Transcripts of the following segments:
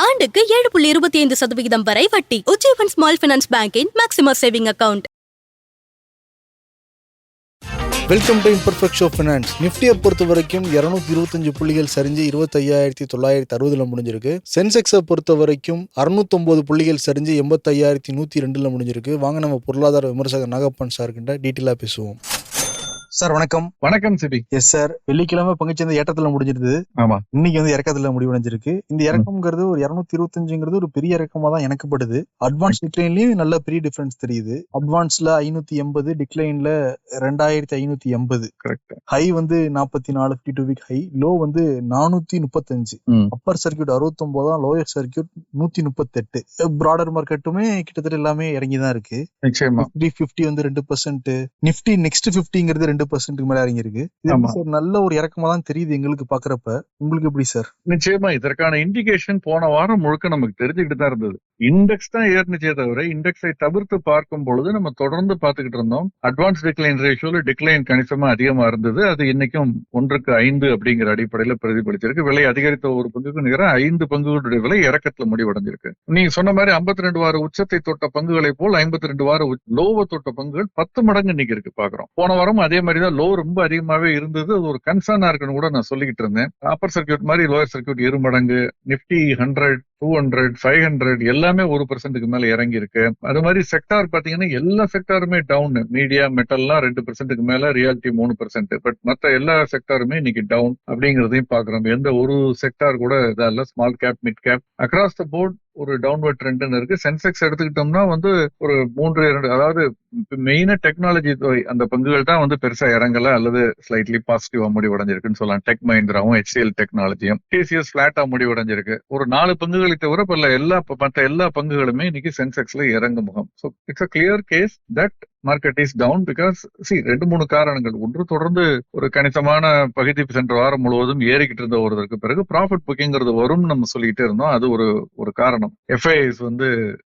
ஆண்டுக்கு ஏழு புள்ளி இருபத்தி ஐந்து சதவிகிதம் வரை வட்டி. Ujjivan small finance பேங்கின் maximum saving account. Welcome to imperfect show finance. நிஃப்டியை பொறுத்த வரைக்கும் இரநூத்தி இருபத்தஞ்சு புள்ளிகள் சரிஞ்சு இருபத்தையாயிரத்தி தொள்ளாயிரத்தி அறுபதுல முடிஞ்சிருக்கு. சென்செக்ஸை பொறுத்த வரைக்கும் அறுநூத்தொம்பது புள்ளிகள் சரிஞ்சு எண்பத்தையாயிரத்தி நூற்றி ரெண்டில் முடிஞ்சிருக்கு. வாங்க நம்ம பொருளாதார விமர்சகர் நாகப்பன் சார்கிட்ட டீட்டெயிலாக பேசுவோம். சார் வணக்கம். வணக்கம் சிபி. எஸ் சார் வெள்ளிக்கிழமை பங்குச்சந்தை ஏற்றத்துல முடிஞ்சிருது ஆமா. இன்னைக்கு வந்து இறக்கத்துல முடிவடைஞ்சிருக்கு. இந்த இறக்கம்ங்கிறது ஒரு இரநூத்தி இருபத்தஞ்சுங்கிறது ஒரு பெரிய இறக்கமா தான் எனக்கு படுது அட்வான்ஸ் டிக்ளைன்லயும் நல்ல பெரிய டிஃபரன்ஸ் தெரியுது. அட்வான்ஸ்ல ஐநூத்தி எண்பது டிக்ளைன்ல ரெண்டாயிரத்தி ஐநூத்தி எண்பது. கரெக்ட் ஹை வந்து நாற்பத்தி நாலு fifty two week high low வந்து நானூத்தி முப்பத்தஞ்சு. அப்பர் சர்க்கியூட் அறுபத்தொன்பதாம் லோயர் சர்க்கியூட் நூத்தி முப்பத்தெட்டு. ப்ராடர் மார்க்கெட்டுமே கிட்டத்தட்ட எல்லாமே இறங்கி தான் இருக்கு. நிச்சயமா. பிப்டி வந்து ரெண்டு பர்சன்ட் நிஃப்டி நெக்ஸ்ட் பிப்டிங்கிறது ரெண்டு பர்சன்ட்டுக்கு மேல இறங்கி இருக்கு இது நல்ல ஒரு இறக்கமா தான் தெரியுது எங்களுக்கு பாக்குறப்ப? உங்களுக்கு எப்படி சார்? நிச்சயமா இதற்கான இண்டிகேஷன் போன வாரம் முழுக்க நமக்கு தெரிஞ்சுக்கிட்டு தான் இருந்தது. இண்டெக்ஸ் தான் ஏறினுச்சே தவிர இண்டெக்ஸை தவிர்த்து பார்க்கும் பொழுது நம்ம தொடர்ந்து பார்த்துக்கிட்டு இருந்தோம். அட்வான்ஸ் டிக்ளைன் ரேஷியோல டிக்ளைன் கணிசமா அதிகமா இருந்தது. அது இன்னைக்கும் ஒன்றுக்கு ஐந்து அப்படிங்கிற அடிப்படையில பிரதிபலிச்சிருக்கு. விலை அதிகரித்த ஒரு பங்குக்கு நிகர ஐந்து பங்குகளுடைய விலை இறக்கத்துல முடிவடைஞ்சிருக்கு. நீங்க சொன்ன மாதிரி 52 ரெண்டு வார உச்சத்தை தொட்ட பங்குகளை போல் 52 ரெண்டு வார லோவை தொட்ட பங்குகள் பத்து மடங்கு இன்னைக்கு இருக்கு பாக்குறோம். போன வாரம் அதே மாதிரி தான் லோ ரொம்ப அதிகமாவே இருந்தது. அது ஒரு கன்சர்னா இருக்குன்னு கூட நான் சொல்லிக்கிட்டு இருந்தேன். அப்பர் சர்க்கியூட் மாதிரி லோயர் சர்க்கியூட் இரு மடங்கு Nifty hundred two hundred five hundred எல்லாமே ஒரு பர்சன்ட்டுக்கு மேல இறங்கி இருக்கு அது மாதிரி செக்டார் பாத்தீங்கன்னா எல்லா செக்டாருமே டவுன் மீடியா மெட்டல்லாம் ரெண்டு பர்சன்ட்டுக்கு மேல ரியாலிட்டி மூணு பர்சன்ட் பட் மத்த எல்லா செக்டாருமே இன்னைக்கு டவுன் அப்படிங்கறதையும் பாக்குறோம் எந்த ஒரு செக்டார் கூட இதா இல்ல small cap mid cap across the board ஒரு டவுன்வர்ட் ட்ரெண்ட்னு இருக்கு. சென்செக்ஸ் எடுத்துக்கிட்டோம்னா வந்து ஒரு மூன்று இரண்டு அதாவது மெயினா டெக்னாலஜி துறை அந்த பங்குகள் தான் வந்து பெருசா இறங்கல அல்லது ஸ்லைட்லி பாசிட்டிவா முடிவடைஞ்சிருக்குன்னு சொல்லலாம். டெக் மஹிந்திராவும் ஹெச்சிஎல் டெக்னாலஜியும் டிசிஎஸ் பிளாட்டா முடிவடைஞ்சிருக்கு. ஒரு நாலு பங்குகளை தவிர பல எல்லா மற்ற எல்லா பங்குகளுமே இன்னைக்கு சென்செக்ஸ்ல இறங்கு முகம். So it's a clear case that market is down because C ரெண்டு மூணு காரணங்கள். ஒன்று தொடர்ந்து ஒரு கணிசமான பகுதி சென்ற வாரம் முழுவதும் ஏறிக்கிட்டு இருந்த ஒருதற்கு பிறகு ப்ராஃபிட் புக்கிங்கிறது வரும்னு நம்ம சொல்லிக்கிட்டே இருந்தோம். அது ஒரு ஒரு காரணம். எஃப்ஐஎஸ் வந்து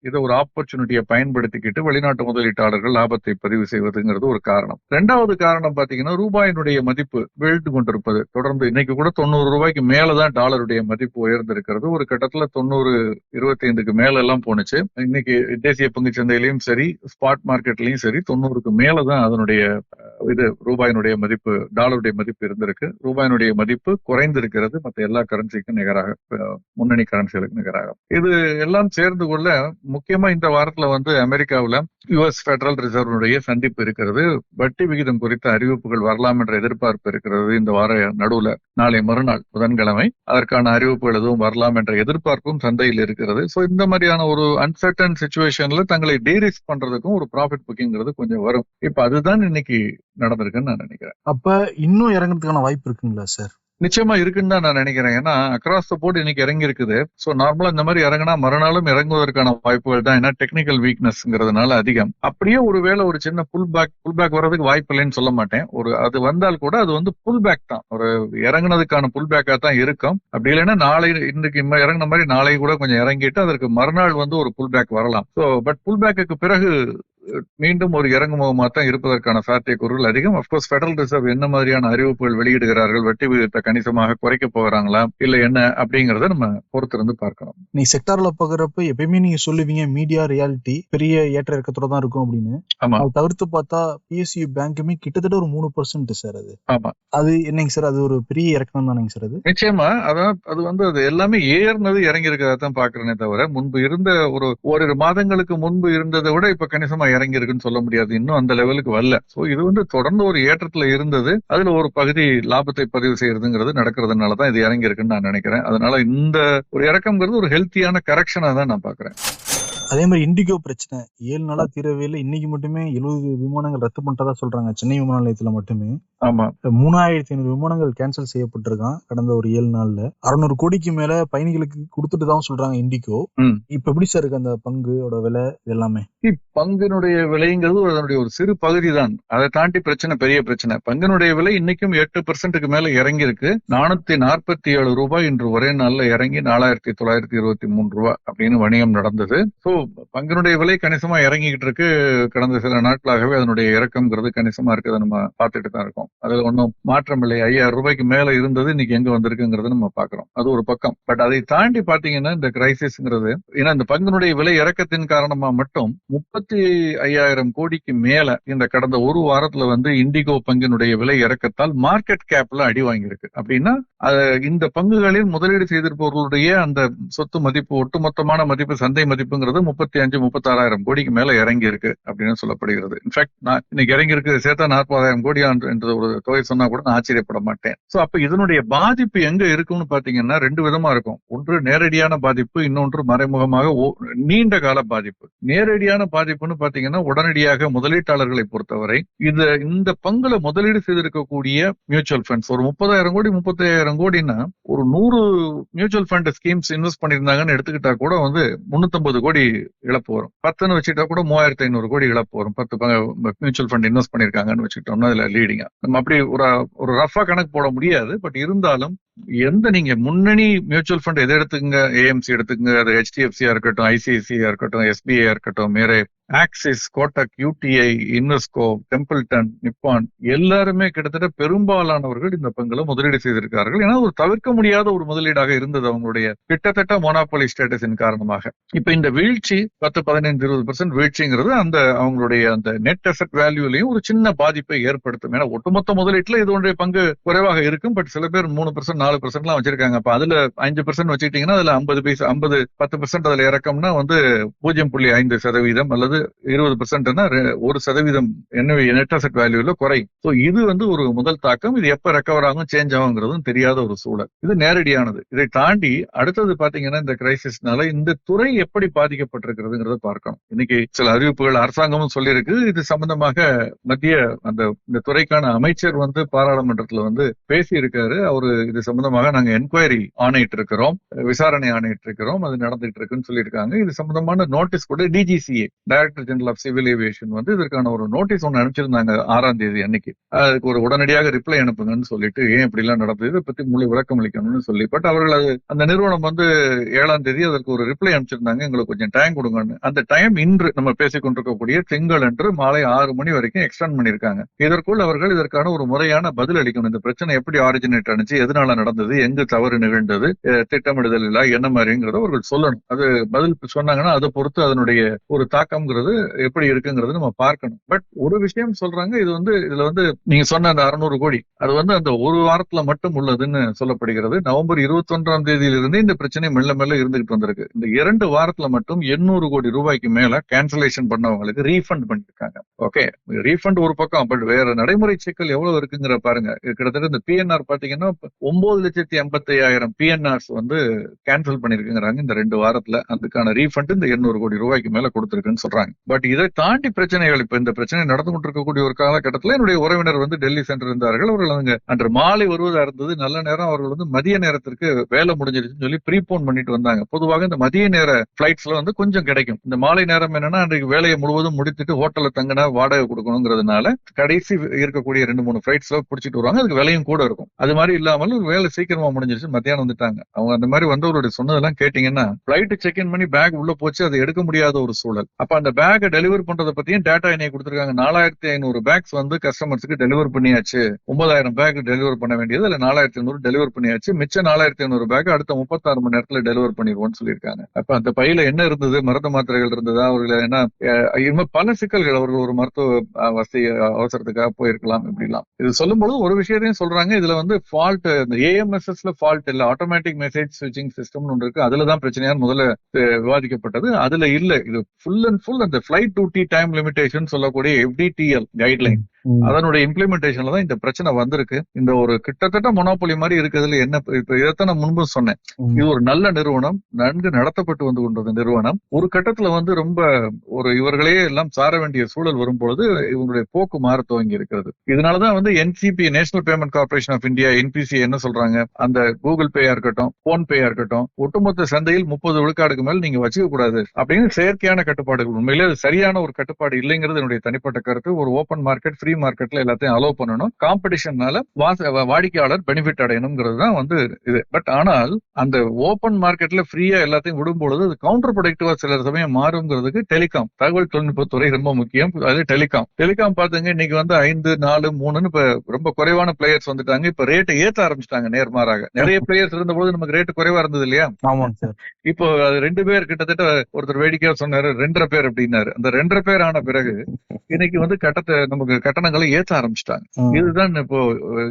இதை ஒரு ஆப்பர்ச்சுனிட்டியை பயன்படுத்திக்கிட்டு வெளிநாட்டு முதலீட்டாளர்கள் லாபத்தை பதிவு செய்வதுங்கிறது ஒரு காரணம். ரெண்டாவது காரணம் பாத்தீங்கன்னா ரூபாயினுடைய மதிப்பு வீழ்ந்து கொண்டிருப்பது. தொடர்ந்து இன்னைக்கு கூட தொண்ணூறு ரூபாய்க்கு மேலதான் டாலருடைய மதிப்பு உயர்ந்திருக்கிறது. ஒரு கட்டத்துல தொண்ணூறு இருபத்தி ஐந்துக்கு மேல எல்லாம் போனுச்சு இன்னைக்கு தேசிய பங்கு சந்தையிலையும் சரி ஸ்பாட் மார்க்கெட்லயும் சரி தொண்ணூறுக்கு மேலதான் அதனுடைய இது ரூபாயினுடைய மதிப்பு டாலருடைய மதிப்பு இருந்திருக்கு. ரூபாயினுடைய மதிப்பு குறைந்திருக்கிறது. மற்ற எல்லா கரன்சிக்கும் நிகராக முன்னணி கரன்சிகளுக்கு நிகராக. இது எல்லாம் சேர்ந்து கொள்ள முக்கியமா இந்த வாரத்துல வந்து அமெரிக்காவுல யுஎஸ் பெடரல் ரிசர்வனுடைய சந்திப்பு இருக்கிறது. வட்டி விகிதம் குறித்த அறிவிப்புகள் வரலாம் என்ற எதிர்பார்ப்பு இருக்கிறது இந்த வார நடுவுல. நாளை மறுநாள் புதன்கிழமை அதற்கான அறிவிப்புகள் எதுவும் வரலாம் என்ற எதிர்பார்ப்பும் சந்தையில் இருக்கிறது. சோ இந்த மாதிரியான ஒரு அன்சர்டன் சுச்சுவேஷன்ல தங்களை டீரிஸ்க் பண்றதுக்கும் ஒரு ப்ராஃபிட் புக்கிங்கிறது கொஞ்சம் வரும். இப்ப அதுதான் இன்னைக்கு நடந்திருக்குன்னு நான் நினைக்கிறேன். அப்ப இன்னும் இறங்குறதுக்கான வாய்ப்பு இருக்குங்களா சார் நிச்சயமா இருக்குன்னு தான் நான் நினைக்கிறேன். ஏன்னா அக்ராஸ் த போர்டு இன்னைக்கு இறங்கி இருக்குது சோ நார்மலா இந்த மாதிரி இறங்கினா மறுநாளும் இறங்குவதற்கான வாய்ப்புகள் தான். ஏன்னா டெக்னிக்கல் வீக்னஸ்ங்கிறதுனால அதிகம். அப்படியே ஒருவேளை ஒரு சின்ன புல் பேக் புல் பேக் வர்றதுக்கு வாய்ப்பு இல்லைன்னு சொல்ல மாட்டேன். ஒரு அது வந்தால் கூட அது வந்து புல் பேக் தான். ஒரு இறங்குனதுக்கான புல் பேக்காக தான் இருக்கும். அப்படி இல்லைன்னா நாளை இன்னைக்கு இறங்கின இறங்குன மாதிரி நாளை கூட கொஞ்சம் இறங்கிட்டு அதற்கு மறுநாள் வந்து ஒரு புல் பேக் வரலாம். ஸோ பட் புல் பேக்குக்கு பிறகு மீண்டும் ஒரு இறங்குமுகமா தான் இருப்பதற்கான சாத்தியக்கூறுகள் அதிகம். அப்கோர்ஸ் பெடரல் ரிசர்வ் என்ன மாதிரியான அறிவிப்புகள் வெளியிடுகிறார்கள் வட்டி விகிதத்தை கணிசமாக குறைக்க போகிறாங்களா இல்ல என்ன அப்படிங்கறத நம்ம பொறுத்திருந்து பார்க்கணும். நீ செக்டார்ல பாக்குறப்ப எப்பயுமே நீங்க சொல்லுவீங்க மீடியா ரியாலிட்டி பெரிய ஏற்ற இறக்கத்தோட தான் இருக்கும் அப்படின்னு. ஆமா. அதை தவிர்த்து பார்த்தா பிஎஸ்சி பேங்க்குமே கிட்டத்தட்ட ஒரு மூணு பர்சன்ட் சார் அது. ஆமா. அது என்னங்க சார் அது ஒரு பெரிய இறக்கம் தானேங்க சார் அது? நிச்சயமா. அதான் அது வந்து அது எல்லாமே ஏறினது இறங்கி இருக்கிறதா தான் பாக்குறேனே தவிர முன்பு இருந்த ஒரு ஓரிரு மாதங்களுக்கு முன்பு இருந்ததை விட இப்ப கணிசமா இறங்கி இருக்குன்னு சொல்ல முடியாது. இன்னும் அந்த லெவலுக்கு வரல. சோ இது வந்து தொடர்ந்து ஒரு ஏற்றத்துல இருந்தது. அதுல ஒரு பகுதி லாபத்தை பதிவு செய்யறதுங்கிறது நடக்கிறதுனாலதான் இது இறங்கி இருக்குன்னு நான் நினைக்கிறேன். அதனால இந்த ஒரு இறக்கம்ங்கிறது ஒரு ஹெல்த்தியான கரெக்ஷனா தான் நான் பாக்குறேன் அதே மாதிரி இண்டிகோ பிரச்சனை. ஏழு நாளா தீரவே இல்லை. இன்னைக்கு மட்டுமே எழுபது விமானங்கள் ரத்து பண்ணிட்டதா சொல்றாங்க. சென்னை விமான நிலையத்துல மட்டுமே. ஆமா. மூணாயிரத்தி ஐநூறு விமானங்கள் கேன்சல் செய்யப்பட்டிருக்கான் கடந்த ஒரு ஏழு நாள்ல. அறுநூறு கோடிக்கு மேல பயணிகளுக்கு கொடுத்துட்டு தான் சொல்றாங்க இண்டிகோ. இப்ப எப்படி சார் இருக்கு அந்த பங்கோட விலை இது எல்லாமே பங்கினுடைய விலைங்கிறது அதனுடைய ஒரு சிறு பகுதி தான். அதை தாண்டி பிரச்சனை பெரிய பிரச்சனை. பங்கினுடைய விலை இன்னைக்கும் எட்டு பெர்சென்ட்டுக்கு மேல இறங்கி இருக்கு நானூத்தி நாற்பத்தி ஏழு ரூபாய் இன்று ஒரே நாள்ல இறங்கி நாலாயிரத்தி தொள்ளாயிரத்தி இருபத்தி மூணு ரூபாய் அப்படின்னு வணிகம் நடந்தது. சோ பங்கினுடைய விலை கணிசமா இறங்கிக்கிட்டு இருக்கு. கடந்த சில நாட்களாகவே அதனுடைய இறக்கம்ங்கிறது கணிசமா இருக்கிறத நம்ம பார்த்துட்டு தான் இருக்கோம். அதுல ஒன்றும் மாற்றம் இல்லை. ஐயாயிரம் ரூபாய்க்கு மேல இருந்தது இன்னைக்கு எங்க வந்திருக்குங்கிறது நம்ம பாக்குறோம் அது ஒரு பக்கம். பட் அதை தாண்டி பாத்தீங்கன்னா இந்த கிரைசிஸ்ங்கிறது ஏன்னா இந்த பங்கினுடைய விலை இறக்கத்தின் காரணமா மட்டும் முப்பத்தி ஐயாயிரம் கோடிக்கு மேல இந்த கடந்த ஒரு வாரத்துல வந்து இண்டிகோ பங்கினுடைய விலை இறக்கத்தால் மார்க்கெட் கேப்ல அடி வாங்கியிருக்கு. அப்படின்னா இந்த பங்குகளில் முதலீடு செய்திருப்பவர்களுடைய அந்த சொத்து மதிப்பு ஒட்டுமொத்தமான மதிப்பு சந்தை மதிப்புங்கிறது முப்பத்தி அஞ்சு முப்பத்தாறாயிரம் கோடிக்கு மேல இறங்கி இருக்கு அப்படின்னு சொல்லப்படுகிறது. இன்ஃபேக்ட் நான் இன்னைக்கு இறங்கி இருக்கு சேர்த்தா நாற்பதாயிரம் கோடி என்று ஒரு தொகை சொன்னா கூட நான் ஆச்சரியப்பட மாட்டேன். சோ அப்ப இதனுடைய பாதிப்பு எங்க இருக்கும்னு பாத்தீங்கன்னா ரெண்டு விதமா இருக்கும். ஒன்று நேரடியான பாதிப்பு இன்னொன்று மறைமுகமாக நீண்ட கால பாதிப்பு. நேரடியான பாதிப்புன்னு பாத்தீங்கன்னா உடனடியாக முதலீட்டாளர்களை பொறுத்தவரை இது இந்த பங்குல முதலீடு செய்திருக்கக்கூடிய மியூச்சுவல் ஃபண்ட்ஸ் ஒரு முப்பதாயிரம் கோடி முப்பத்தாயிரம் கோடின்னா ஒரு நூறு மியூச்சுவல் ஃபண்ட் ஸ்கீம்ஸ் இன்வெஸ்ட் பண்ணியிருந்தாங்கன்னு எடுத்துக்கிட்டா கூட வந்து முன்னூத்தம்பது கோடி இழப்பு வரும். பத்துன்னு வச்சுட்டா கூட மூவாயிரத்தி ஐநூறு கோடி இழப்பு வரும். பத்து மியூச்சுவல் ஃபண்ட் இன்வெஸ்ட் பண்ணிருக்காங்கன்னு வச்சுக்கிட்டோம்னா அதுல லீடிங்கா நம்ம அப்படி ஒரு ஒரு ரஃபா கணக்கு போட முடியாது. பட் இருந்தாலும் எந்த நீங்க முன்னணி மியூச்சுவல் ஃபண்ட் எதை எடுத்துங்க ஏஎம்சி எடுத்துங்க அது ஹெச்டிஎஃப்சியா இருக்கட்டும் ஐசிஐசியா இருக்கட்டும் எஸ்பிஐ இருக்கட்டும் மேரே Axis Kotak UTI Invesco Templeton Nippon எல்லாருமே கிட்டத்தட்ட பெரும்பாலானவர்கள் இந்த பங்குல முதலீடு செய்திருக்கார்கள் ஏன்னா ஒரு தவிர்க்க முடியாத ஒரு முதலீடாக இருந்தது அவங்களுடைய கிட்டத்தட்ட மோனாபோலி ஸ்டேட்டஸின் காரணமாக. இப்ப இந்த வீழ்ச்சி பத்து பதினைந்து இருபது பர்சன்ட் வீழ்ச்சிங்கிறது அந்த அவங்களுடைய அந்த நெட் அசெட் வேல்யூலையும் ஒரு சின்ன பாதிப்பை ஏற்படுத்தும். ஏன்னா ஒட்டுமொத்த முதலீட்டுல ஒன்றைய பங்கு குறைவாக இருக்கும். பட் சில பேர் மூணு பர்சன்ட் நாலு பர்சன்ட் எல்லாம் வச்சிருக்காங்க. அப்ப அதுல அஞ்சு பர்சன்ட் வச்சுக்கிட்டீங்கன்னா அதுல ஐம்பது பைசா ஐம்பது பத்து பர்சன்ட் அதுல இறக்கம்னா வந்து பூஜ்ஜியம் புள்ளி ஐந்து சதவீதம் அல்லது இருபது பர்சன்ட்னா ஒரு சதவீதம். என்ன நெட் அசட் வேல்யூல குறையும் ஸோ இது வந்து ஒரு முதல் தாக்கம். இது எப்ப ரெக்கவர் ஆகும் சேஞ்ச் ஆகுங்கிறதும் தெரியாத ஒரு சூழல். இது நேரடியானது. இதை தாண்டி அடுத்தது பாத்தீங்கன்னா இந்த கிரைசிஸ்னால இந்த துறை எப்படி பாதிக்கப்பட்டிருக்கிறதுங்கிறத பார்க்கணும். இன்னைக்கு சில அறிவிப்புகள் அரசாங்கமும் சொல்லியிருக்கு. இது சம்பந்தமாக மத்திய அந்த இந்த துறைக்கான அமைச்சர் வந்து பாராளுமன்றத்துல வந்து பேசி இருக்காரு அவரு இது சம்பந்தமாக நாங்க என்கொயரி ஆணையிட்டு இருக்கிறோம் விசாரணை ஆணையிட்டு இருக்கிறோம் அது நடந்துட்டு இருக்குன்னு சொல்லியிருக்காங்க. இது சம்பந்தமான நோட்டீஸ் கூட DGCA director general of civil aviation வந்து இதற்கான ஒரு நோட்டீஸ் ஒன்று அனுப்பிச்சிருந்தாங்க ஆறாம் தேதி அன்னைக்கு. அதுக்கு ஒரு உடனடியாக ரிப்ளை அனுப்புங்கன்னு சொல்லிட்டு ஏன் இப்படி எல்லாம் நடந்தது இதை பத்தி முழு விளக்கம் அளிக்கணும்னு சொல்லி. பட் அவர்கள் அது அந்த நிறுவனம் வந்து ஏழாம் தேதி அதற்கு ஒரு ரிப்ளை அனுப்பிச்சிருந்தாங்க எங்களுக்கு கொஞ்சம் டைம் கொடுங்கன்னு. அந்த டைம் இன்று நம்ம பேசிக்கொண்டிருக்கக்கூடிய திங்கள் அன்று மாலை ஆறு மணி வரைக்கும் எக்ஸ்டெண்ட் பண்ணியிருக்காங்க. இதற்குள் அவர்கள் இதற்கான ஒரு முறையான பதில் அளிக்கணும். இந்த பிரச்சனை எப்படி ஆரிஜினேட் ஆனிச்சு எதனால நடந்தது எங்கு தவறு நிகழ்ந்தது திட்டமிடுதல் இல்ல என்ன மாதிரிங்கிறத அவர்கள் சொல்லணும். அது பதில் சொன்னாங்கன்னா அதை பொறுத்து அதனுடைய ஒரு தாக்கம்ங்கிறது எப்படி இருக்குங்கிறது நம்ம பார்க்கணும். பட் ஒரு விஷயம் சொல்றாங்க இது வந்து இதுல வந்து நீங்க சொன்ன அந்த அறுநூறு கோடி அது வந்து அந்த ஒரு வாரத்துல மட்டும் உள்ளதுன்னு சொல்லப்படுகிறது. நவம்பர் இருபத்தி ஒன்றாம் தேதியிலிருந்து இந்த பிரச்சனை மெல்ல மெல்ல இருந்துகிட்டு வந்திருக்கு. இந்த இரண்டு வாரத்துல மட்டும் எண்ணூறு கோடி ரூபாய்க்கு மேல கேன்சலேஷன் பண்ணவங்களுக்கு ரீஃபண்ட் பண்ணிருக்காங்க. ஓகே ரீஃபண்ட் ஒரு பக்கம் பட் வேற நடைமுறை சிக்கல் எவ்வளவு இருக்குங்கிற பாருங்க. கிட்டத்தட்ட இந்த பிஎன்ஆர் பாத்தீங்கன்னா ஒன்பது லட்சத்தி எண்பத்தி ஐயாயிரம் பிஎன்ஆர்ஸ் வந்து கேன்சல் பண்ணிருக்குங்கிறாங்க இந்த ரெண்டு வாரத்துல. அதுக்கான ரீஃபண்ட் இந்த எண்ணூறு கோடி ரூபாய்க்கு மேல கொடுத்துருக்குன்னு சொல்றாங்க. பட் இதை தாண்டி பிரச்சனைகள் இப்ப இந்த பிரச்சனை நடந்து கொண்டிருக்கக்கூடிய ஒரு காலகட்டத்தில் என்னுடைய உறவினர் வந்து டெல்லி சென்றிருந்தார்கள். அவர்கள் அங்க அன்று மாலை வருவதா இருந்தது. நல்ல நேரம் அவர்கள் வந்து மதிய நேரத்திற்கு வேலை முடிஞ்சிருச்சுன்னு சொல்லி ப்ரீபோன் பண்ணிட்டு வந்தாங்க. பொதுவாக இந்த மதிய நேர பிளைட்ஸ்ல வந்து கொஞ்சம் கிடைக்கும். இந்த மாலை நேரம் என்னன்னா அன்றைக்கு வேலையை முழுவதும் முடித்துட்டு ஹோட்டல்ல தங்கினா வாடகை கொடுக்கணுங்கிறதுனால கடைசி இருக்கக்கூடிய ரெண்டு மூணு பிளைட்ஸ்ல பிடிச்சிட்டு வருவாங்க. அதுக்கு விலையும் கூட இருக்கும். அது மாதிரி இல்லாமல் வேலை சீக்கிரமா முடிஞ்சிருச்சு. மத்தியானம் வந்துட்டாங்க. அவங்க அந்த மாதிரி வந்தவருடைய சொன்னதெல்லாம் கேட்டீங்கன்னா ஃபிளைட் செக் இன் பண்ணி பேக் உள்ள போச்சு. அதை எடுக்க முடியாத ஒரு சூழல். அப்ப அந்த பேக்கை டெலிவரி பண்றதை பத்தியும் டேட்டா என்னைய கொடுத்துருக்காங்க. நாலாயிரத்தி ஐநூறு பேக்ஸ் வந்து கஸ்டமர்ஸ்க்கு டெலிவர் பண்ணியாச்சு. ஒன்பதாயிரம் பேக் டெலிவர் பண்ண வேண்டியது. இல்ல நாலாயிரத்தி ஐநூறு டெலிவர் பண்ணியாச்சு. மிச்ச நாலாயிரத்தி ஐநூறு பேக் அடுத்த முப்பத்தாறு மணி நேரத்துல டெலிவர் பண்ணிடுவோம்னு சொல்லியிருக்காங்க. அப்ப அந்த பையில என்ன இருந்தது? மருந்து மாத்திரைகள் இருந்ததா? அவர்கள் என்ன பல சிக்கல்கள் அவர்கள் ஒரு மருத்துவ வசதி அவசரத்துக்காக போயிருக்கலாம் இப்படிலாம். இது சொல்லும்போது ஒரு விஷயத்தையும் சொல்றாங்க. இதுல வந்து ஃபால்ட் இந்த ஏஎம்எஸ்எஸ்ல ஃபால்ட் இல்ல. ஆட்டோமேட்டிக் மெசேஜ் ஸ்விட்சிங் சிஸ்டம்னு ஒன்று இருக்கு. அதுல தான் முதல்ல விவாதிக்கப்பட்டது. அதுல இல்ல. இது ஃபுல் அண்ட் ஃபுல் அந்த ஃபிளைட் டியூட்டி டைம் லிமிடேஷன் சொல்லக்கூடிய எஃப்டிடிஎல் கைட்லைன் அதனுடைய இம்ப்ளிமெண்டேஷன்ல தான் இந்த பிரச்சனை வந்திருக்கு. இந்த ஒரு கிட்டத்தட்ட மொனோபொலி மாதிரி இருக்கிறதுல என்ன இப்ப இதைத்தான் நான் முன்பு சொன்னேன். இது ஒரு நல்ல நிறுவனம் நன்கு நடத்தப்பட்டு வந்து கொண்டது நிறுவனம். ஒரு கட்டத்துல வந்து ரொம்ப ஒரு இவர்களே எல்லாம் சார வேண்டிய சூழல் வரும்பொழுது இவங்களுடைய போக்கு மாற துவங்கி இருக்கிறது. இதனாலதான் வந்து NCB national payment corporation of India NPC என்ன சொல்றாங்க? அந்த கூகுள் பேயா இருக்கட்டும் போன் பேயா இருக்கட்டும் ஒட்டுமொத்த சந்தையில் முப்பது விழுக்காடுக்கு மேல் நீங்க வச்சுக்க கூடாது அப்படின்னு செயற்கையான கட்டுப்பாடுகள். உண்மையிலே அது சரியான ஒரு கட்டுப்பாடு இல்லைங்கிறது என்னுடைய தனிப்பட்ட கருத்து. ஒரு ஓப்பன் மார்க்கெட் ஃப்ரீ மார்க்கெட்ல எல்லாத்தையும் அலோவ் பண்ணணும். காம்படிஷன்னால வாடிக்கையாளர் பெனிஃபிட் அடையணுங்கிறது தான் வந்து இது. பட் ஆனால் அந்த ஓபன் மார்க்கெட்ல ஃப்ரீயா எல்லாத்தையும் விடும்பொழுது அது கவுண்டர் ப்ரொடக்டிவா சில சமயம் மாறுங்கிறதுக்கு டெலிகாம் தகவல் தொழில்நுட்பத்துறை ரொம்ப முக்கியம். அது டெலிகாம் டெலிகாம் பாத்துங்க இன்னைக்கு வந்து ஐந்து நாலு மூணுன்னு இப்ப ரொம்ப குறைவான பிளேயர்ஸ் வந்துட்டாங்க. இப்ப ரேட்டை ஏத்த ஆரம்பிச்சிட்டாங்க நேர்மாறாக. நிறைய பிளேயர்ஸ் இருந்தபோது நமக்கு ரேட் குறைவா இருந்தது இல்லையா? ஆமாங்க சார் இப்போ அது ரெண்டு பேர் கிட்டத்தட்ட ஒருத்தர் வேடிக்கையா சொன்னாரு ரெண்டரை பேர் அப்படின்னாரு. அந்த ரெண்டரை பேர் ஆன பிறகு இன்னைக்கு வந்து கட்டத்தை நமக்கு கட்டணங்களை ஏத்த ஆரம்பிச்சிட்டாங்க. இதுதான் இப்போ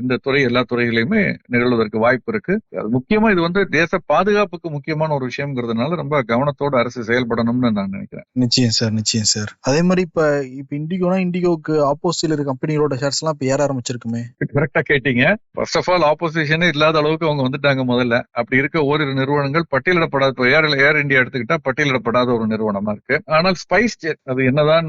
இந்த துறை எல்லா துறைகளையுமே நிகழ்வதற்கு வாய்ப்பு இருக்கு. முக்கியமா இது வந்து தேச பாதுகாப்புக்கு முக்கியமான ஒரு விஷயம்ங்கிறதுனால ரொம்ப கவனத்தோட அரசு செயல்படணும்னு நான் நினைக்கிறேன். நிச்சயம் சார் நிச்சயம் சார். அதே மாதிரி இப்ப இப்ப இண்டிகோனா இண்டிகோக்கு ஆப்போசிட்ல இருக்க கம்பெனிகளோட ஷேர்ஸ் எல்லாம் இப்ப ஏற ஆரம்பிச்சிருக்குமே. கரெக்டா கேட்டீங்க. ஃபர்ஸ்ட் ஆஃப் ஆல் ஆப்போசிஷனே இல்லாத அளவுக்கு அவங்க வந்துட்டாங்க முதல்ல. அப்படி இருக்க ஓரிரு நிறுவனங்கள் பட்டியலிடப்படாத ஏர் ஏர் இந்தியா எடுத்துக்கிட்டா பட்டியலிடப்படாத ஒரு நிறுவனமா இருக்கு. ஆனால் ஸ்பைஸ் ஜெட் அது என்னதான்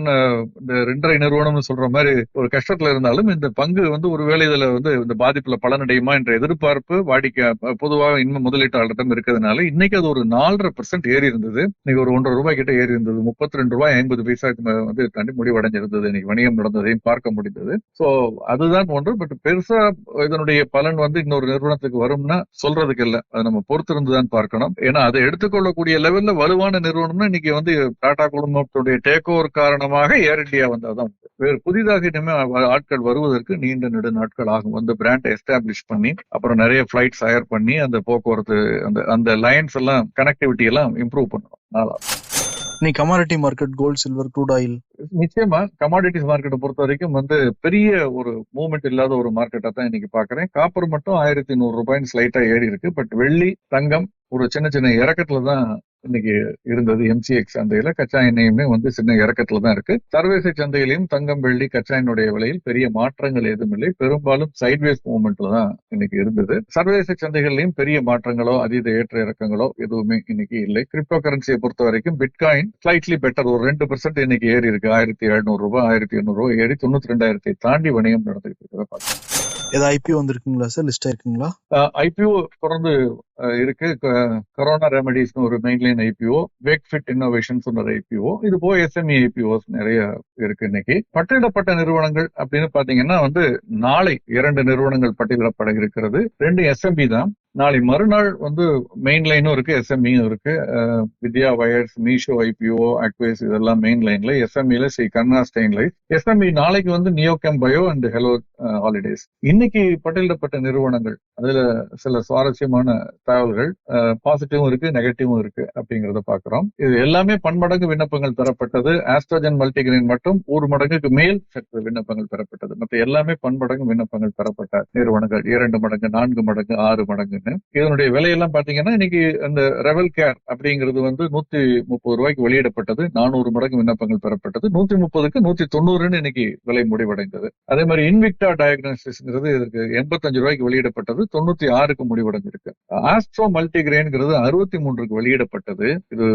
இந்த ரெண்டரை நிறுவனம்னு சொல்ற மாதிரி ஒரு கஷ்டத்துல இருந்தாலும் இந்த பங்கு வந்து ஒரு வேலை இதுல வந்து இந்த பாதிப்புல பலனடையுமா என்ற எதிர்பார்ப்பு வாடிக்கை பொதுவாக இன்னும் முதலீட்டாளரிடம் இருக்கிறதுனால இன்னைக்கு அது ஒரு நாலரை பர்சன்ட் ஏறி இருந்தது இன்னைக்கு ஒரு ஒன்றரை ரூபாய் கிட்ட ஏறி இருந்தது முப்பத்தி ரெண்டு ரூபாய் ஐம்பது பைசாக்கு வந்து தாண்டி முடிவடைஞ்சிருந்தது. இன்னைக்கு வணிகம் நடந்ததையும் பார்க்க முடிந்தது. சோ அதுதான் ஒன்று. பட் பெருசா இதனுடைய பலன் வந்து இன்னொரு நிறுவனத்துக்கு வரும்னா சொல்றதுக்கு இல்லை. அதை நம்ம பொறுத்திருந்து தான் பார்க்கணும். ஏன்னா அதை எடுத்துக்கொள்ளக்கூடிய லெவல்ல வலுவான நிறுவனம்னா இன்னைக்கு வந்து டாடா குழுமத்துடைய டேக் ஓவர் காரணமாக ஏர் இந்தியா வந்தாதான் தான் வேறு புதிதாக இனிமே ஆட்கள் வருவதற்கு நீண்ட நெடு நாட்கள் ஆகும். வந்து பிராண்ட் எஸ்டாப்ளிஷ் பண்ணி அப்புறம் நிறைய ஃபிளைட்ஸ் ஹயர் பண்ணி அந்த போக்குவரத்து அந்த அந்த லைன்ஸ் எல்லாம் கனெக்டிவிட்டி எல்லாம் இம்ப்ரூவ் பண்ணணும் நாளா. இன்னைக்கு commodity market gold silver crude oil நிச்சயமா கமாடிட்டிஸ் மார்க்கெட்டை பொறுத்த வரைக்கும் வந்து பெரிய ஒரு மூவ்மெண்ட் இல்லாத ஒரு மார்க்கெட்டா தான் இன்னைக்கு பாக்குறேன். காப்பர் மட்டும் ஆயிரத்தி நூறு ரூபாய்னு ஸ்லைட்டா ஏறி இருக்கு. பட் வெள்ளி தங்கம் ஒரு சின்ன சின்ன இறக்கத்துல தான் இன்னைக்கு இருந்தது எம்சிஎக்ஸ் சந்தையில. கச்சா எண்ணெயுமே வந்து சின்ன இறக்கத்துல தான் இருக்கு. சர்வதேச சந்தையிலையும் தங்கம் வெள்ளி கச்சா எண்ணெயுடைய விலையில் பெரிய மாற்றங்கள் எதுவும் இல்லை. பெரும்பாலும் சைட்வேஸ் மூவ்மெண்ட்ல தான் இன்னைக்கு இருந்தது. சர்வதேச சந்தைகள்லயும் பெரிய மாற்றங்களோ அதீத ஏற்ற இறக்கங்களோ எதுவுமே இன்னைக்கு இல்லை. கிரிப்டோ கரன்சியை பொறுத்த வரைக்கும் பிட்காயின் ஸ்லைட்லி பெட்டர் ஒரு ரெண்டு பர்சன்ட் இன்னைக்கு ஏறி இருக்கு. ஆயிரத்தி எழுநூறு ரூபாய் ஆயிரத்தி எண்ணூறு ரூபாய் ஏறி தொண்ணூத்தி ரெண்டாயிரத்தி தாண்டி வணிகம் நடந்துகிட்டு இருக்கிறத பார்க்கலாம். ஏதாவது ஐபிஓ வந்திருக்குங்களா சார் லிஸ்ட் ஆயிருக்குங்களா ஐபிஓ தொடர்ந்து இருக்கு. கரோனா ரெமடிஸ்னு ஒரு mainline IPO wake fit innovations ஒரு ஐபிஓ இது போக எஸ்எம்இ ஐபிஓஸ் நிறைய இருக்கு இன்னைக்கு. பட்டியலிடப்பட்ட நிறுவனங்கள் அப்படின்னு பாத்தீங்கன்னா வந்து நாளை இரண்டு நிறுவனங்கள் பட்டியலிடப்பட இருக்கிறது. ரெண்டு எஸ்எம்இ தான். நாளை மறுநாள் வந்து மெயின் லைனும் இருக்கு எஸ்எம்இயும் இருக்கு. வித்யா வயர்ஸ் மீஷோ ஐபிஓ அக்வேஸ் இதெல்லாம் மெயின் லைன்ல எஸ்எம்இல ஸ்ரீ கண்ணா ஸ்டெயின்லைஸ் எஸ்எம்இ நாளைக்கு வந்து Neochem bio and hello holidays இன்னைக்கு பட்டியலிடப்பட்ட நிறுவனங்கள் அதுல சில சுவாரஸ்யமான தகவல்கள் பாசிட்டிவும் இருக்கு நெகட்டிவும் இருக்கு அப்படிங்கறத பாக்குறோம். இது எல்லாமே பன்மடங்கு விண்ணப்பங்கள் பெறப்பட்டது. ஆஸ்ட்ரோஜன் மல்டிகிரீன் மட்டும் ஒரு மடங்குக்கு மேல் சற்று விண்ணப்பங்கள் பெறப்பட்டது. மற்ற எல்லாமே பன்மடங்கு விண்ணப்பங்கள் பெறப்பட்ட நிறுவனங்கள். இரண்டு மடங்கு நான்கு மடங்கு ஆறு மடங்குன்னு. இதனுடைய விலையெல்லாம் பாத்தீங்கன்னா இன்னைக்கு அந்த ரெவல் கேர் அப்படிங்கிறது வந்து நூத்தி முப்பது ரூபாய்க்கு வெளியிடப்பட்டது. நானூறு மடங்கு விண்ணப்பங்கள் பெறப்பட்டது. நூத்தி முப்பதுக்கு நூத்தி தொண்ணூறுன்னு இன்னைக்கு விலை முடிவடைந்தது. அதே மாதிரி இன்விக்டா டயக்னோசிஸ்ங்கிறது இதற்கு எண்பத்தஞ்சு ரூபாய்க்கு வெளியிடப்பட்டது. தொண்ணூத்தி ஆறுக்கு முடிவடைஞ்சிருக்கு. ஆஸ்ட்ரோ மல்டிகிரெயின்ங்கிறது அறுபத்தி மூன்றுக்கு வெளியிடப்பட்டது. இது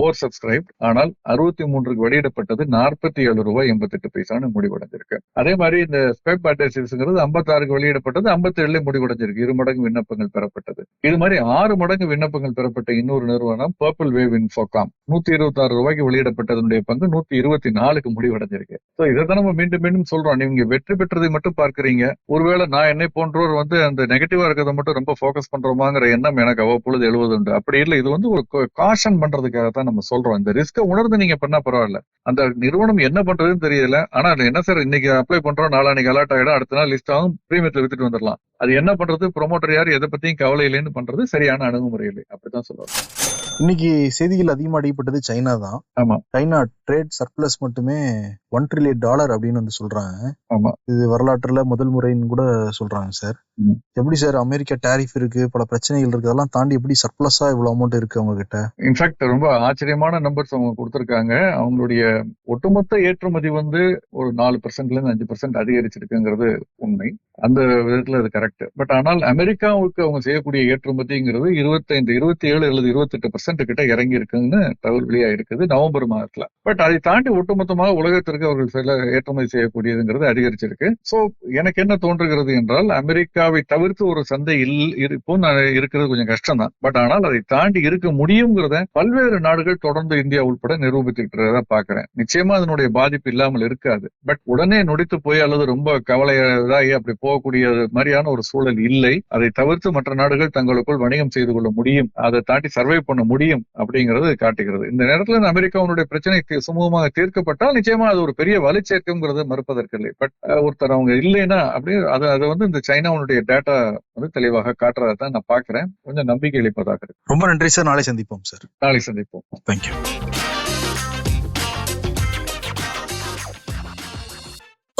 ஓவர் சப்ஸ்கிரைப் ஆனால் அறுபத்தி மூன்றுக்கு வெளியிடப்பட்டது நாற்பத்தி ஏழு ரூபாய் எண்பத்தி எட்டு பைசான்னு முடிவடைஞ்சிருக்கு. அதே மாதிரி இந்த ஸ்பெப் பேட்டர்ஸுங்கிறது ஐம்பத்தாறுக்கு வெளியிடப்பட்டது ஐம்பத்தி ஏழுல முடிவடைஞ்சிருக்கு. இரு மடங்கு விண்ணப்பங்கள் பெறப்பட்டது. இது மாதிரி ஆறு மடங்கு விண்ணப்பங்கள் பெறப்பட்ட இன்னொரு நிறுவனம் பர்பிள் வேவ் இன்ஃபோகாம் நூத்தி இருபத்தி ஆறு ரூபாய்க்கு வெளியிடப்பட்டதனுடைய பங்கு நூத்தி இருபத்தி நாலுக்கு முடிவடைஞ்சிருக்கு. சோ இதை தான் நம்ம மீண்டும் மீண்டும் சொல்றோம். நீங்க வெற்றி பெற்றதை மட்டும் பார்க்கறீங்க. ஒருவேளை நான் என்னை போன்றோர் வந்து அந்த நெகட்டிவா இருக்கிறத மட்டும் ரொம்ப ஃபோக்கஸ் பண்றோமாங்கிற எண்ணம் எனக்கு அவ்வப்பொழுது எழுவது உண்டு அப்படி இல்லை இது வந்து ஒரு காஷன் பண்றதுக்காக தான் நம்ம சொல்றோம். இந்த ரிஸ்க்கை உணர்ந்து நீங்க பண்ணா பரவாயில்ல. அந்த நிறுவனம் என்ன பண்றதுன்னு தெரியல. ஆனா என்ன சார் இன்னைக்கு அப்ளை பண்றோம் நாளானைக்கு அலர்ட் ஆகிடும் அடுத்த நாள் லிஸ்ட் ஆகும் பிரீமியத்துல வித்துட்டு வந்துடலாம். அது என்ன பண்றது? ப்ரொமோட்டர் யார் எதை பத்தியும் கவலை இல்லைன்னு பண்றது சரியான அணுகுமுறை இல்லை அப்படித்தான் சொல்லுவாங்க இன்னைக்கு செய்திகள் அதிகமா அடிப்பட்டது சைனா தான். ஆமா. சைனா ட்ரேட் சர்ப்ளஸ் மட்டுமே ஒன் ட்ரில்லியன் டாலர் அப்படின்னு வந்து சொல்றாங்க. ஆமா. இது வரலாற்றுல முதல் முறைன்னு கூட சொல்றாங்க சார். எப்படி சார் அமெரிக்கா டாரிஃப் இருக்கு பல பிரச்சனைகள் இருக்கு அதெல்லாம் தாண்டி எப்படி சர்ப்ளஸா இவ்வளவு அமௌண்ட் இருக்கு அவங்க கிட்ட இன்ஃபேக்ட் ரொம்ப ஆச்சரியமான நம்பர்ஸ் அவங்க கொடுத்திருக்காங்க. அவங்களுடைய ஒட்டுமொத்த ஏற்றுமதி வந்து ஒரு நாலு பர்சன்ட்ல இருந்து அஞ்சு பர்சன்ட் அதிகரிச்சிருக்குங்கிறது உண்மை. அந்த விதத்துல அது கரெக்ட் பட் ஆனால் அமெரிக்காவுக்கு அவங்க செய்யக்கூடிய ஏற்றுமதிங்கிறது இருபத்தைந்து இருபத்தி ஏழு அல்லது இருபத்தெட்டு பர்சன்ட் கிட்ட இறங்கி இருக்குன்னு தகவல் வெளியா இருக்குது நவம்பர் மாதத்துல. பட் அதை தாண்டி ஒட்டுமொத்தமாக உலகத்திற்கு நாடுகளுக்கு அவர்கள் செல்ல ஏற்றுமதி செய்யக்கூடியதுங்கிறது அதிகரிச்சிருக்கு. ஸோ எனக்கு என்ன தோன்றுகிறது என்றால் அமெரிக்காவை தவிர்த்து ஒரு சந்தை இல் இப்போ இருக்கிறது கொஞ்சம் கஷ்டம் தான் பட் ஆனால் அதை தாண்டி இருக்க முடியுங்கிறத பல்வேறு நாடுகள் தொடர்ந்து இந்தியா உட்பட நிரூபித்துக்கிட்டு பாக்குறேன் நிச்சயமா அதனுடைய பாதிப்பு இல்லாமல் இருக்காது. பட் உடனே நொடித்து போய் அல்லது ரொம்ப கவலையதாகி அப்படி போகக்கூடிய மாதிரியான ஒரு சூழல் இல்லை. அதை தவிர்த்து மற்ற நாடுகள் தங்களுக்குள் வணிகம் செய்து கொள்ள முடியும். அதை தாண்டி சர்வை பண்ண முடியும் அப்படிங்கிறது காட்டுகிறது. இந்த நேரத்தில் அமெரிக்காவுடைய பிரச்சனை சுமூகமாக தீர்க்கப்பட்டால் நிச்சயமா அது ஒரு பெரிய வலு சேர்க்குங்கிறது மறுப்பதற்கு இல்லை. பட் ஒருத்தர் அவங்க இல்லைன்னா அப்படியே அதை அதை வந்து இந்த சைனாவுடைய டேட்டா வந்து தெளிவாக காட்டுறதை தான் நான் பாக்குறேன் கொஞ்சம் நம்பிக்கை அளிப்பதாக இருக்கு. ரொம்ப நன்றி சார். நாளை சந்திப்போம் சார். நாளை சந்திப்போம். Thank you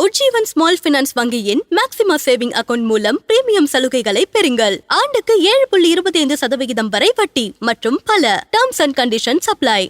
Ujjivan small finance வங்கியின் மேக்ஸிமா சேவிங் அக்கவுண்ட் மூலம் பிரீமியம் சலுகைகளை பெறுங்கள். ஆண்டுக்கு ஏழு புள்ளி இருபத்தி ஐந்து சதவிகிதம் வரை வட்டி மற்றும் பல. Terms and condition supply